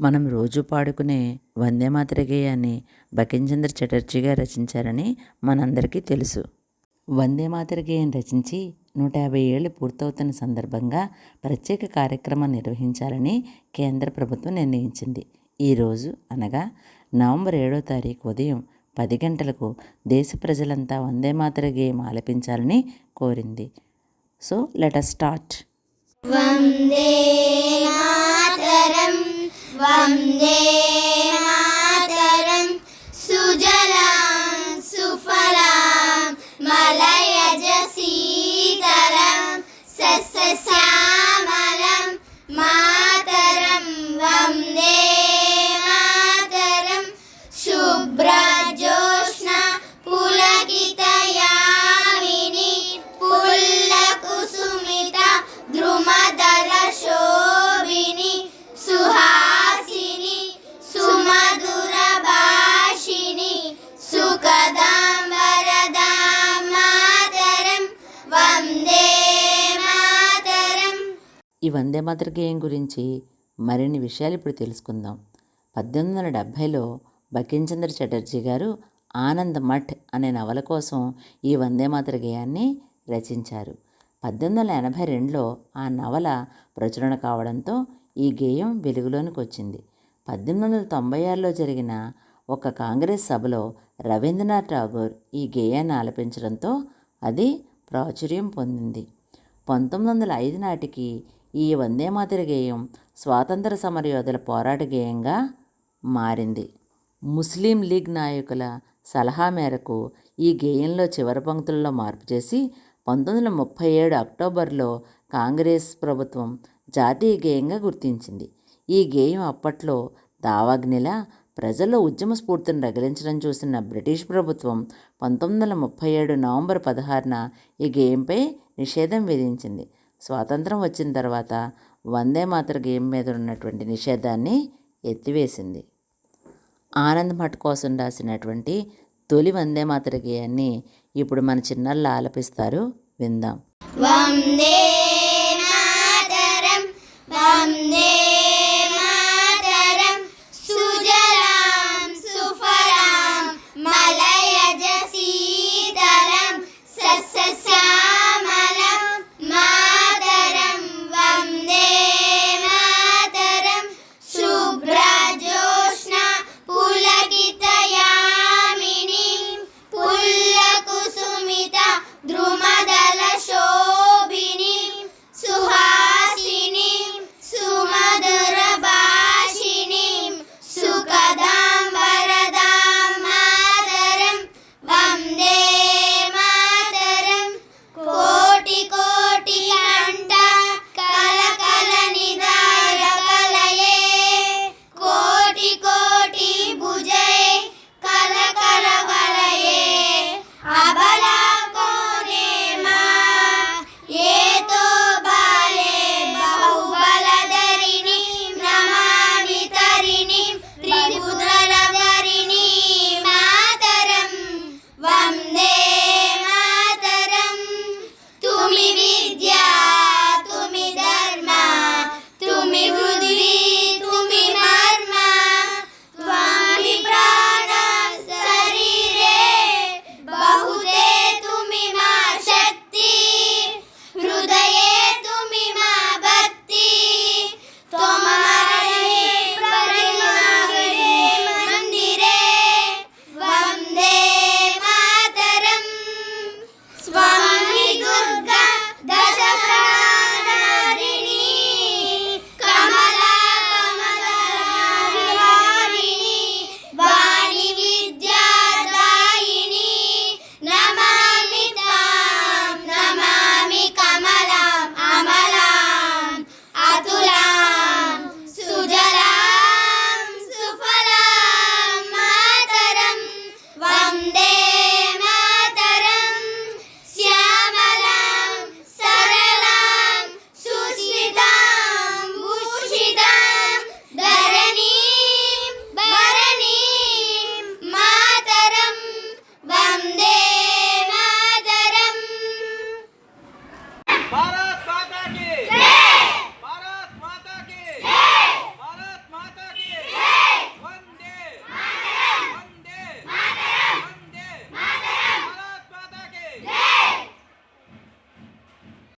మనం రోజు పాడుకునే వందే మాతర గేయాన్ని బకించంద్ర చటర్జీ గారు రచించారని మనందరికీ తెలుసు. వందే మాతర గేయం రచించి నూట యాభై ఏళ్ళు పూర్తవుతున్న సందర్భంగా ప్రత్యేక కార్యక్రమం నిర్వహించాలని కేంద్ర ప్రభుత్వం నిర్ణయించింది. ఈరోజు అనగా నవంబర్ ఏడో తారీఖు ఉదయం పది గంటలకు దేశ ప్రజలంతా వందే మాతర గేయం ఆలపించాలని కోరింది. So let us start. వందే वन्दे मातरं सुजलां सुफलां मलयज शीतलं सस्यश्यामलं मातरं वन्दे मातरं शुभ्रजोष्णा ఈ వందే మాతర గేయం గురించి మరిన్ని విషయాలు ఇప్పుడు తెలుసుకుందాం. పద్దెనిమిది వందల డెబ్భైలో బకించంద్ర చటర్జీ గారు ఆనంద్ మఠ్ అనే నవల కోసం ఈ వందే మాతర గేయాన్ని రచించారు. పద్దెనిమిది వందల ఎనభై రెండులో ఆ నవల ప్రచురణ కావడంతో ఈ గేయం వెలుగులోనికి వచ్చింది. పద్దెనిమిది వందల తొంభై ఆరులో జరిగిన ఒక కాంగ్రెస్ సభలో రవీంద్రనాథ్ ఠాగూర్ ఈ గేయాన్ని ఆలపించడంతో అది ప్రాచుర్యం పొందింది. పంతొమ్మిది వందల ఐదు నాటికి ఈ వందే మాతర గేయం స్వాతంత్ర సమరయోధుల పోరాట గేయంగా మారింది. ముస్లిం లీగ్ నాయకుల సలహా మేరకు ఈ గేయంలో చివరి పంక్తుల్లో మార్పు చేసి పంతొమ్మిది వందల ముప్పై ఏడు అక్టోబర్లో కాంగ్రెస్ ప్రభుత్వం జాతీయ గేయంగా గుర్తించింది. ఈ గేయం అప్పట్లో దావాగ్నిలా ప్రజల్లో ఉద్యమ స్ఫూర్తిని రగిలించడం చూసిన బ్రిటిష్ ప్రభుత్వం పంతొమ్మిది వందల ముప్పై ఏడు నవంబర్ పదహారున ఈ గేయంపై నిషేధం విధించింది. స్వాతంత్రం వచ్చిన తర్వాత వందే మాత్ర గేమ్ మీద ఉన్నటువంటి నిషేధాన్ని ఎత్తివేసింది. ఆనంద్ మఠ్ కోసం రాసినటువంటి తొలి వందే మాత్ర గేయాన్ని ఇప్పుడు మన చిన్నాళ్ళు ఆలపిస్తారు. విందాం. వందే